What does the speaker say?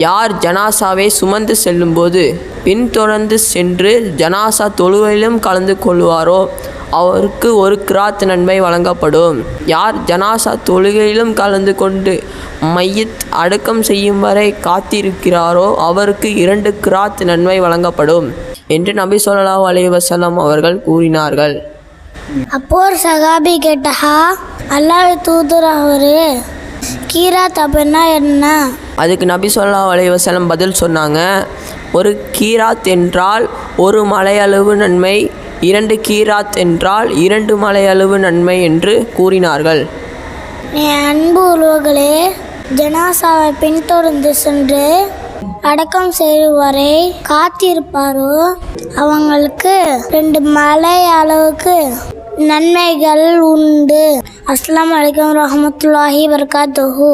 யார் ஜனாசாவை சுமந்து செல்லும்போது பின்தொடர்ந்து சென்று ஜனாசா தொழுகையிலும் கலந்து கொள்வாரோ? அவருக்கு ஒரு கிராத் நன்மை வழங்கப்படும். யார் ஜனாசா தொழுகையிலும் கலந்து கொண்டு மையத் அடக்கம் செய்யும் வரை காத்திருக்கிறாரோ அவருக்கு இரண்டு கிராத் நன்மை வழங்கப்படும் என்று நபி சொல்லா அலி வசலம் அவர்கள் கூறினார்கள். அப்போ சகாபி கேட்டஹா அல்லாஹ் தூதர் அவரு. கீராத் அப்படின்னா என்ன? அதுக்கு நபி ஸல்லல்லாஹு அலைஹி வஸல்லம் பதில் சொன்னாங்க ஒரு கீராத் என்றால் ஒரு மலையளவு நன்மை இரண்டு கீராத் என்றால் இரண்டு மலையளவு நன்மை என்று கூறினார்கள். நீ அன்பு உறவுகளே ஜனாசாவை பின்தொடர்ந்து சென்று அடக்கம் செய்யும் வரை காத்திருப்பாரோ? அவங்களுக்கு ரெண்டு மலை அளவுக்கு நன்மைகள் உண்டு. அஸ்லாம் வலைக்கம் ரஹமத்துல்லாஹி வபரகாத்துஹு.